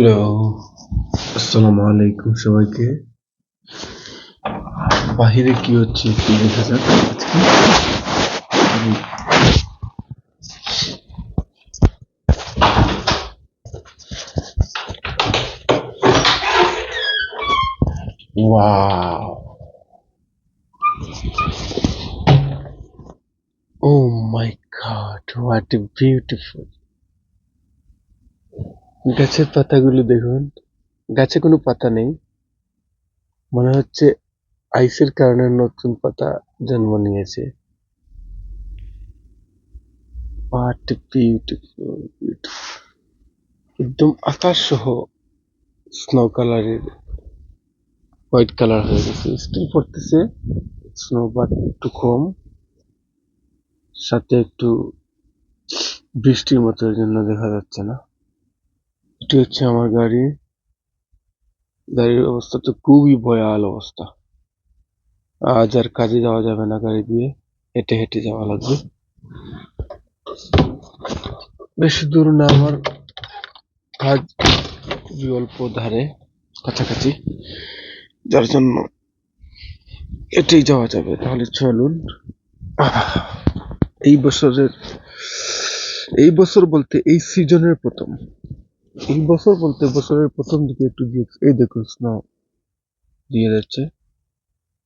Hello. আসসালামু আলাইকুম সবাইকে। বাহিরে কি হচ্ছে একটু দেখা যাক আজকে my god what a beautiful গাছের পাতাগুলো দেখুন। গাছে কোনো পাতা নেই। মনে হচ্ছে আইসের কারণে নতুন পাতা জন্ম নিয়েছে। একদম আকাশ সহ স্নো কালারের হোয়াইট কালার হয়ে গেছে। স্টিল পড়তেছে স্নো বাট একটু কম। সাথে একটু বৃষ্টির মতো জন্য দেখা যাচ্ছে না। এটি হচ্ছে আমার গাড়ি। গাড়ির অবস্থা তো খুবই ভয়াল অবস্থা। আজ আর কাজে যাওয়া যাবে না গাড়ি দিয়ে। হেঁটে হেঁটে যাওয়া লাগবে। বেশি দূর না, আমার কাজ খুবই অল্প ধারে, কাছাকাছি। যার জন্য এটাই যাওয়া যাবে। তাহলে চলুন। এই বছরের, এই বছর বলতে এই সিজনের প্রথম। এই বছর বলতে বছরের প্রথম দিকে একটু এই দেখুন স্নো দিয়ে যাচ্ছে।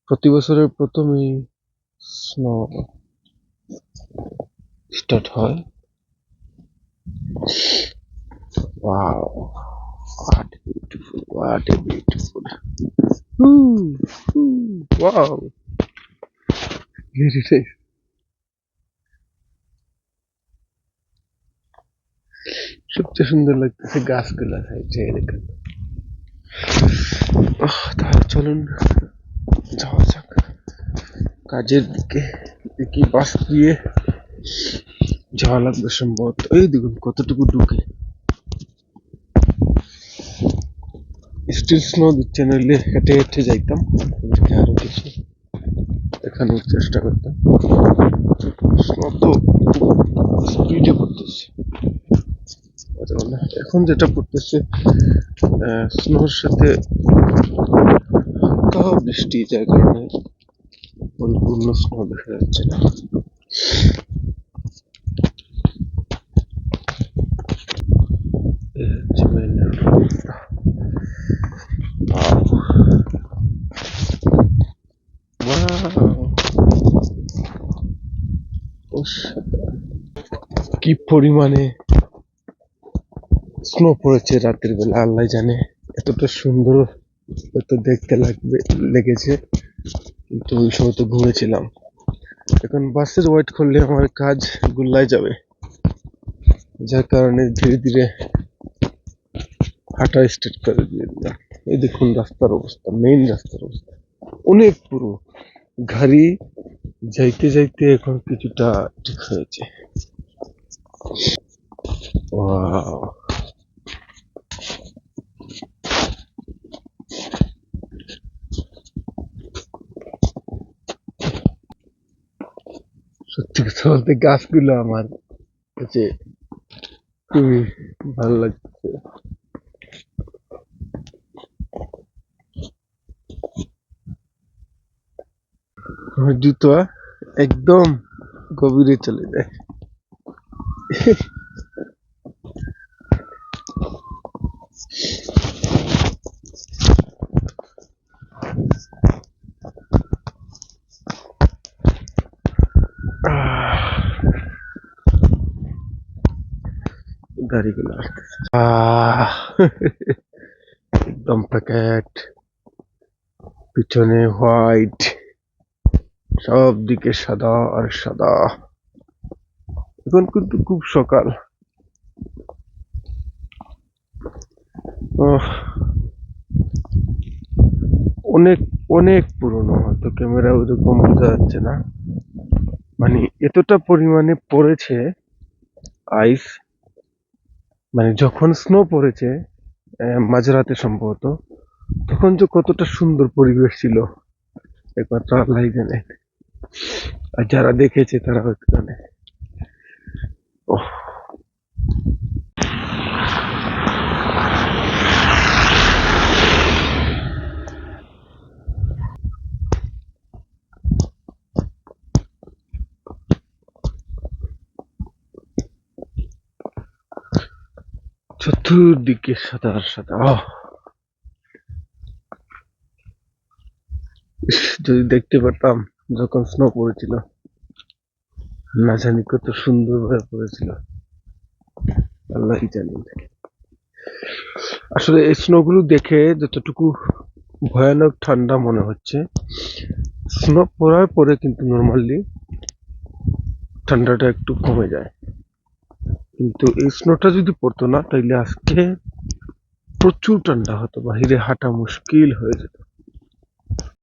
প্রতি বছরের প্রথম এই স্নো স্টার্ট হয় wow what beautiful what a beautiful wow very nice সবচেয়ে সুন্দর লাগতেছে গাছগুলা সাইডে আহ, তাহলে চলুন যাওয়া যাক। কাজের দিকে দেখি বাস দিয়ে যাওয়া লাগবে সম্ভবত। এই দেখুন কতটুকু ঢুকে। স্টিল স্নো দিচ্ছে নইলে হেঁটে হেঁটে যাইতাম আরও কিছু দেখানোর চেষ্টা করতাম। স্নো তো স্পিডে পড়তেছে মানে এখন যেটা পড়তেছে স্নোর সাথে হালকা বৃষ্টি যার কারণে পরিপূর্ণ স্নো দেখা যাচ্ছে না। কি হচ্ছে main road অবস্থা। Wow. Wow. অসাধারণ। কি পরিমাণে স্নো পড়েছে রাতের বেলা, আল্লাহ জানে। এতটা সুন্দর হয়তো দেখতে লাগবে, লেগেছে। কিন্তু ওই সময় তো ঘুমেছিলাম এখন বাসের ওয়েট করলে আমার কাজ গুল্লায় যাবে। যার কারণে ধীরে ধীরে হাঁটা স্টার্ট করে দিয়ে দিলাম। এই দেখুন রাস্তার অবস্থা মেইন রাস্তার অবস্থা। অনেক পুরো। গাড়ি যাইতে যাইতে এখন কিছুটা ঠিক হয়েছে। সত্যি কথা বলতে গাছগুলো আমার কাছে খুবই ভালো লাগছে। জুতো একদম গভীরে চলে যায়। গাড়িগুলো একদম প্যাকেট পিছনে হোয়াইট সব দিকে সাদা আর সাদা। এখন কিন্তু খুব সকাল। অনেক অনেক পুরনো, হয়তো ক্যামেরা ওইরকম বোঝা যাচ্ছে না। মানে এতটা পরিমাণে পড়েছে আইস মানে যখন স্নো পড়েছে মাঝরাতে সম্ভবত, তখন যে কতটা সুন্দর পরিবেশ ছিল। একমাত্র আল্লাহ জানে আর যারা দেখেছে তারা হয়তো জানে। ওহ। চতুর্দিকে আর সাদা যদি দেখতে পারতাম যখন স্নো পড়েছিল, না জানি কত সুন্দর ভাবে পড়েছিল। আল্লাহই জানেন আসলে এই স্নো গুলো দেখে যতটুকু ভয়ানক ঠান্ডা মনে হচ্ছে স্নো পড়ার পরে কিন্তু নর্মালি ঠান্ডাটা একটু কমে যায়। কিন্তু এই স্নোটা যদি পড়তো না, তাইলে আজকে প্রচুর ঠান্ডা হতো, বাহিরে হাঁটা মুশকিল হয়ে যেত।